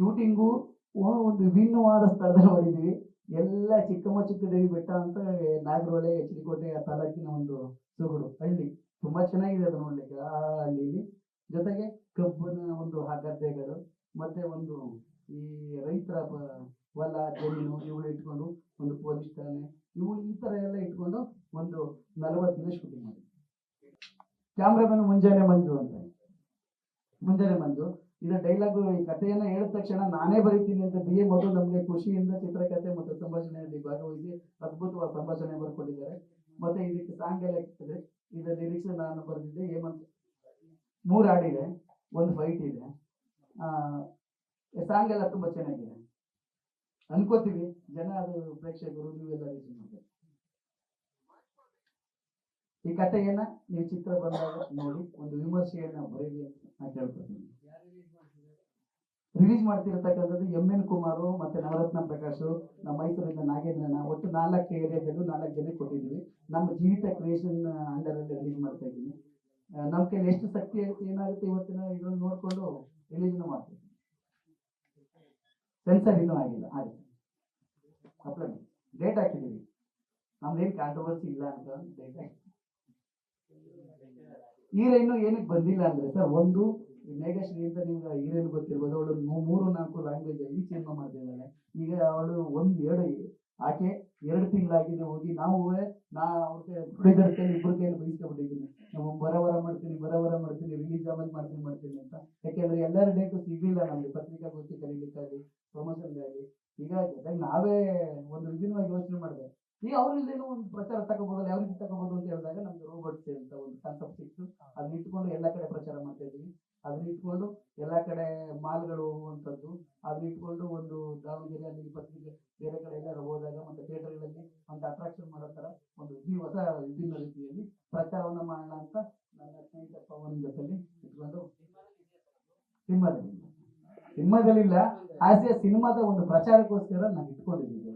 Shooting ಒಂದು ವಿಭಿನ್ನವಾದ ಸ್ಥಳದಲ್ಲಿ ಮಾಡಿದ್ದೀವಿ ಎಲ್ಲ ಚಿಕ್ಕಮ್ಮ ಚಿಕ್ಕದೇವಿ ಬೆಟ್ಟ ಅಂತ ನಾಗರಹೊಳೆ, ಚಿಲಿಕೋಟೆ ಕೋಟೆ ಆ ತಾಲೂಕಿನ ಒಂದು ಸೊಗಡು, ಹಳ್ಳಿ. ತುಂಬಾ ಚೆನ್ನಾಗಿದೆ ಅದು ನೋಡ್ಲಿಕ್ಕೆ, ಆ ಹಳ್ಳಿಲಿ. ಜೊತೆಗೆ ಕಬ್ಬಿನ ಒಂದು ಆ ಗದ್ದೆಗಳು ಮತ್ತೆ ಒಂದು ಈ ರೈತರ ಹೊಲ, ಜಮೀನು ಇವುಗಳು ಇಟ್ಕೊಂಡು ಒಂದು ಪೊಲೀಸ್ ಠಾಣೆ, ಇವು ಈ ತರ ಎಲ್ಲ ಇಟ್ಕೊಂಡು ಒಂದು ನಲವತ್ತು ದಿನ ಶೂಟಿಂಗ್ ಮಾಡಿದ್ವಿ. ಕ್ಯಾಮ್ರಾಮನ್ ಮುಂಜಾನೆ ಮಂಜು ಅಂತ. ಮುಂಜಾನೆ ಮಂಜು. ಇದು ಡೈಲಾಗ್ ಈ ಕಥೆಯನ್ನ ಹೇಳಿದ ತಕ್ಷಣ ನಾನೇ ಬರೀತೀನಿ ಅಂತ ಬಿ ಎ ಮಧು ನಮಗೆ ಖುಷಿಯಿಂದ ಚಿತ್ರಕಥೆ ಮತ್ತು ಸಂಭಾಷಣೆಯಲ್ಲಿ ಭಾಗವಹಿಸಿ ಅದ್ಭುತವಾದ ಸಂಭಾಷಣೆ ಬರ್ಕೊಂಡಿದ್ದಾರೆ ಮತ್ತೆ ಇದಕ್ಕೆ ಸಾಂಗ್ ಎಲ್ಲ ಇರ್ತದೆ ಇದರ ಲಿರಿಕ್ಸ್ ನಾನು ಬರೆದಿದ್ದೆ, ಹೇಮಂತ್ ಮೂರು ಹಾಡಿದೆ, ಒಂದು ಫೈಟ್ ಇದೆ. ಸಾಂಗ್ ಎಲ್ಲ ತುಂಬಾ ಚೆನ್ನಾಗಿದೆ. ಅನ್ಕೋತೀವಿ, ಜನ ಅದು ಪ್ರೇಕ್ಷಕರು ನೀವೆಲ್ಲ ಮಾಡ್ತಾರೆ ಈ ಕಥೆಯನ್ನ ನೀವು ಚಿತ್ರ ಬಂದಾಗ ನೋಡಿ, ಒಂದು ವಿಮರ್ಶೆಯನ್ನ ಬರೀರಿ ಅಂತ ನಾನು ಕೇಳ್ಕೊತೀನಿ. ರಿಲೀಸ್ ಮಾಡ್ತಿರ್ತಕ್ಕಂಥದ್ದು ಎಂ ಎನ್ ಕುಮಾರು ಮತ್ತು ನವರತ್ನ ಪ್ರಕಾಶ್ ನಮ್ಮ ಮೈಸೂರಿಂದ ನಾಗೇಂದ್ರನ ಒಟ್ಟು ನಾಲ್ಕು ಏರಿಯಾದಲ್ಲೂ ನಾಲ್ಕು ಜನಕ್ಕೆ ಕೊಟ್ಟಿದ್ದೀವಿ. ನಮ್ಮ ಜೀವಿತ ಕ್ರಿಯೇಷನ್ ಅಂಡರಲ್ಲಿ ರಿಲೀಸ್ ಮಾಡ್ತಾ ಇದ್ದೀನಿ ನಮ್ಮ ಕೈಲಿ ಎಷ್ಟು ಶಕ್ತಿ ಏನಾಗುತ್ತೆ ಇವತ್ತಿನ ಇದನ್ನು ನೋಡಿಕೊಂಡು ರಿಲೀಸ್ನ ಮಾಡ್ತೀವಿ ಸೆನ್ಸರ್ ಇನ್ನೂ ಆಗಿಲ್ಲ ಹಾಗೆ ಅಪ್ಲೈ ಡೇಟ್ ಹಾಕಿದ್ದೀವಿ. ನಮ್ದೇನು ಕಾಂಟ್ರವರ್ಸಿ ಇಲ್ಲ ಅಂತ ಡೇಟ್ ಹಾಕಿ. ಇನ್ನೂ ಏನಕ್ಕೆ ಬಂದಿಲ್ಲ ಅಂದರೆ ಸರ್, ಒಂದು ಮೇಘಶ್ರೀ ಅಂತ ನಿಮ್ಗೆ ಹೀರೋಯಿನ್ ಗೊತ್ತಿರ್ಬೋದು ಅವಳು ಮೂರು ನಾಲ್ಕು ಲ್ಯಾಂಗ್ವೇಜ್ ಅಲ್ಲಿ ಚೇಂಜ್ ಮಾಡ್ತಿದ್ದಾಳೆ. ಈಗ ಅವಳು ಒಂದ್ ಎರಡು ಆಕೆ ಎರಡು ತಿಂಗಳಾಗಿದೆ ಹೋಗಿ ನಾವು ನಾ ಅವ್ರಿಗೆ ಪ್ರೊಡ್ಯೂಸರ್ ಕೈಲಿ ಇಬ್ಬರು ಕೈಲಿ ಬೈಸ್ಕೊಬಿಟ್ಟಿದ್ದೀನಿ ನಾವು ಬರ ಬರ ಮಾಡ್ತೀನಿ ಬರ ಬರ ಮಾಡ್ತೀನಿ ರಿಲೀಸ್ ಆಮೇಲೆ ಮಾಡ್ತೀನಿ ಮಾಡ್ತೀನಿ ಅಂತ. ಯಾಕೆಂದ್ರೆ ಎಲ್ಲರ ಡೇಟು ಸಿಗ್ಲಿಲ್ಲ ನಮಗೆ ಪತ್ರಿಕಾಗೋಷ್ಠಿ ಕರೀಲಿಕ್ಕಾಗಲಿ ಪ್ರಮೋಷನ್ಗಾಗಲಿ ಈಗ ಜೊತೆಗೆ ನಾವೇ ಒಂದು ವಿಭಿನ್ನವಾಗಿ ಯೋಚನೆ ಮಾಡಿದೆ. ಈಗ ಅವ್ರಿಲ್ದೇನೋ ಒಂದು ಪ್ರಚಾರ ತಗೋಬೋದಲ್ಲ ಯಾವ ರೀತಿ ತಗೋಬೋದು ಅಂತ ಹೇಳಿದಾಗ ನಮ್ಗೆ ರೋಬೋಟ್ಸ್ ಅಂತ ಒಂದು ಕಾನ್ಸೆಪ್ಟ್ ಸಿಕ್ತು. ಅದನ್ನ ಇಟ್ಕೊಂಡು ಎಲ್ಲ ಕಡೆ ಪ್ರಚಾರ ಮಾಡ್ತಾ ಇದೀವಿ ಅದನ್ನ ಇಟ್ಕೊಂಡು ಎಲ್ಲ ಕಡೆ ಮಾಲ್ಗಳು ಹೋಗುವಂಥದ್ದು ಅದನ್ನ ಇಟ್ಕೊಂಡು ಒಂದು ದಾವಣಗೆರೆಯಲ್ಲಿ ಪತ್ರಿಕೆ ಬೇರೆ ಕಡೆ ಎಲ್ಲಾರು ಹೋದಾಗ ಮತ್ತೆ ಥಿಯೇಟರ್ಗಳಲ್ಲಿ ಒಂದು ಅಟ್ರಾಕ್ಷನ್ ಮಾಡೋ ಥರ ಒಂದು ಈ ಹೊಸ ವಿಭಿನ್ನ ರೀತಿಯಲ್ಲಿ ಪ್ರಚಾರವನ್ನು ಮಾಡೋಣ ಅಂತ ನನ್ನ ಸ್ನೇಹಿತ ಪವನ್ ಜೊತೆಲಿ ಇಟ್ಕೊಂಡು ಸಿನಿಮಾದಲ್ಲಿ ಸಿನಿಮಾದಲ್ಲಿಲ್ಲ. ಆಸ್ ಎ ಸಿನಿಮಾದ ಒಂದು ಪ್ರಚಾರಕ್ಕೋಸ್ಕರ ನಾನು ಇಟ್ಕೊಂಡಿದ್ದೀವಿ